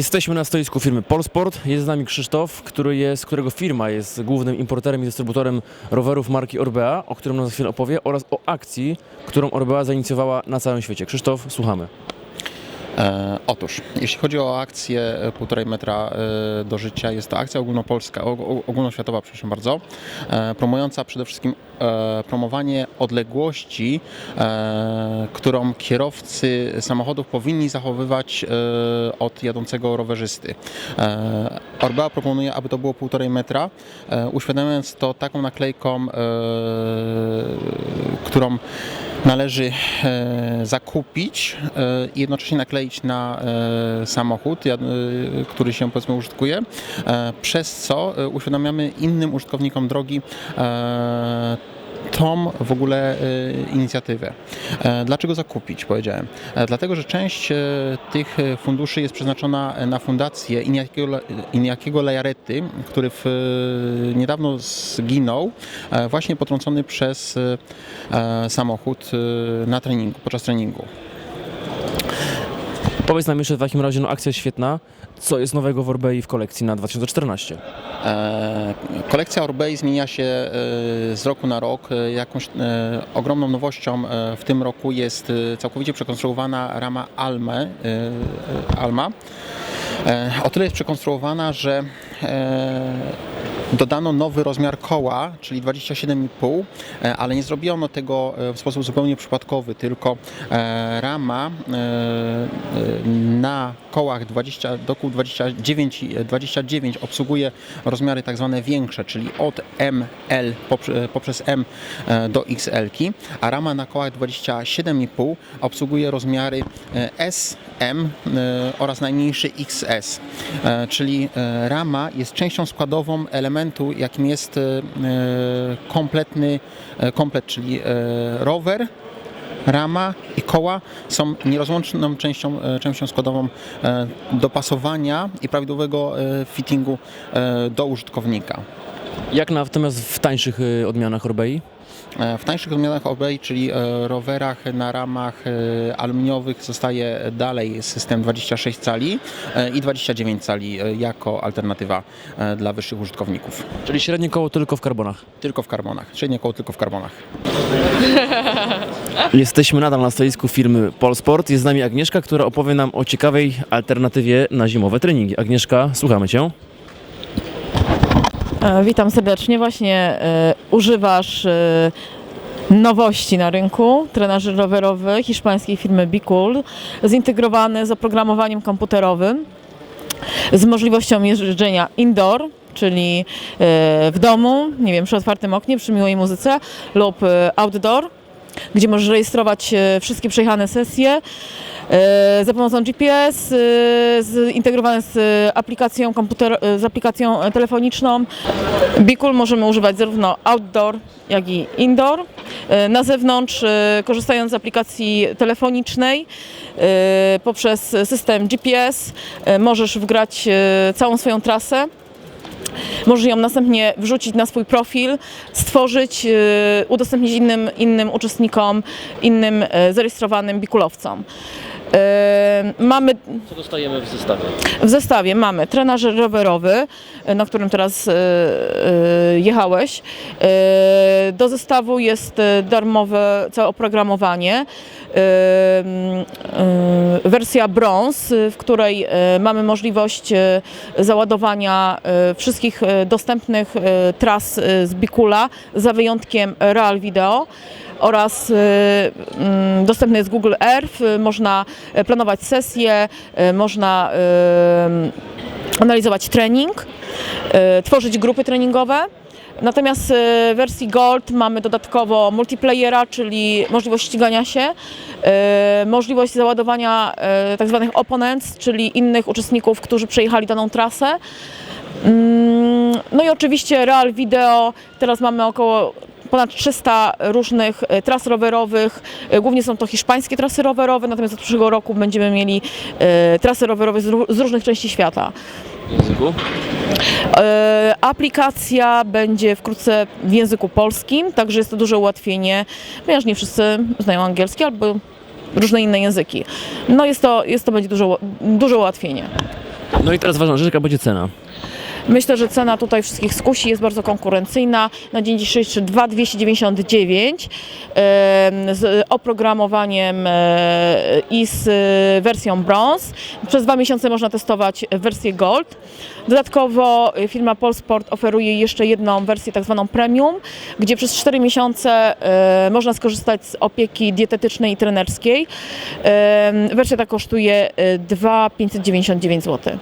Jesteśmy na stoisku firmy Polsport. Jest z nami Krzysztof, który jest, którego firma jest głównym importerem i dystrybutorem rowerów marki Orbea, o którym nam za chwilę opowie, oraz o akcji, którą Orbea zainicjowała na całym świecie. Krzysztof, słuchamy. E, otóż, jeśli chodzi o akcję e, półtorej metra e, do życia, jest to akcja ogólnopolska, ogólnoświatowa, przepraszam bardzo, promująca przede wszystkim promowanie odległości, którą kierowcy samochodów powinni zachowywać od jadącego rowerzysty. Orbea proponuje, aby to było półtorej metra, uświadamiając to taką naklejką, którą należy e, zakupić e, i jednocześnie nakleić na e, samochód, który się powiedzmy użytkuje, przez co uświadamiamy innym użytkownikom drogi tą w ogóle e, inicjatywę. E, Dlaczego zakupić, powiedziałem? E, Dlatego, że część e, tych funduszy jest przeznaczona na fundację Iniakiego, Lejarety, który w, niedawno zginął, właśnie potrącony przez samochód na treningu, podczas treningu. Powiedz nam jeszcze w takim razie, no akcja świetna. Co jest nowego w Orbei w kolekcji na 2014? E, Kolekcja Orbei zmienia się e, z roku na rok. E, Jakąś e, ogromną nowością e, w tym roku jest e, całkowicie przekonstruowana rama Alme, e, Alma. E, O tyle jest przekonstruowana, że e, dodano nowy rozmiar koła, czyli 27,5, e, ale nie zrobiono tego e, w sposób zupełnie przypadkowy, tylko e, rama na kołach 20, do kół 29, i 29 obsługuje rozmiary tak zwane większe, czyli od ML poprze- poprzez M do XL, a rama na kołach 27,5 obsługuje rozmiary S, M e, oraz najmniejszy XS, czyli rama jest częścią składową elementu, jakim jest e, kompletny e, komplet, czyli e, rower, rama i koła są nierozłączną częścią, częścią składową dopasowania i prawidłowego fittingu do użytkownika. Jak natomiast w tańszych y, odmianach Orbei? E, W tańszych odmianach Obey, czyli e, rowerach na ramach e, aluminiowych zostaje dalej system 26 cali e, i 29 cali e, jako alternatywa e, dla wyższych użytkowników. Czyli średnie koło tylko w karbonach. Tylko w karbonach, średnie koło tylko w karbonach. Jesteśmy nadal na stoisku firmy Polsport. Jest z nami Agnieszka, która opowie nam o ciekawej alternatywie na zimowe treningi. Agnieszka, słuchamy Cię. E, Witam serdecznie. Właśnie e, używasz e, nowości na rynku, trenaży rowerowy hiszpańskiej firmy Bicool, zintegrowany z oprogramowaniem komputerowym, z możliwością jeżdżenia indoor, czyli w domu, nie wiem, przy otwartym oknie, przy miłej muzyce lub outdoor, gdzie możesz rejestrować e, wszystkie przejechane sesje e, za pomocą GPS, e, zintegrowane z aplikacją komputer, z aplikacją telefoniczną. Bikul możemy używać zarówno outdoor, jak i indoor. Na zewnątrz, korzystając z aplikacji telefonicznej poprzez system GPS, możesz wgrać całą swoją trasę. Możesz ją następnie wrzucić na swój profil, stworzyć, e, udostępnić innym, innym uczestnikom, innym e, zarejestrowanym bikulowcom. E, Mamy Co dostajemy w zestawie? w zestawie mamy trenażer rowerowy, e, na którym teraz e, e, jechałeś. E, do zestawu jest e, darmowe całe oprogramowanie. E, m, e, wersja brąz, e, w której e, mamy możliwość e, załadowania e, wszystkich e, dostępnych e, tras e, z Bikula, za wyjątkiem Real Video oraz y, mm, dostępny jest Google Earth. Y, Można e, planować sesje, y, można y, analizować trening, y, tworzyć grupy treningowe. Natomiast w wersji Gold mamy dodatkowo multiplayera, czyli możliwość ścigania się, y, możliwość załadowania y, tak opponents, czyli innych uczestników, którzy przejechali daną trasę. Mm, No i oczywiście Real Video, teraz mamy około ponad 300 różnych e, tras rowerowych. E, Głównie są to hiszpańskie trasy rowerowe, natomiast od przyszłego roku będziemy mieli e, trasy rowerowe z, ró- z różnych części świata. W języku? Aplikacja będzie wkrótce w języku polskim, także jest to duże ułatwienie, ponieważ nie wszyscy znają angielski albo różne inne języki. No jest to, jest to będzie duże, duże ułatwienie. No i teraz ważna rzecz, jaka będzie cena. Myślę, że cena tutaj wszystkich skusi jest bardzo konkurencyjna. Na dzień dzisiejszy 2,299 em, z oprogramowaniem e, i z e, wersją Bronze. Przez dwa miesiące można testować wersję Gold. Dodatkowo e, firma Polsport oferuje jeszcze jedną wersję tak zwaną Premium, gdzie przez 4 miesiące można skorzystać z opieki dietetycznej i trenerskiej. Wersja ta kosztuje e, 2,599 zł.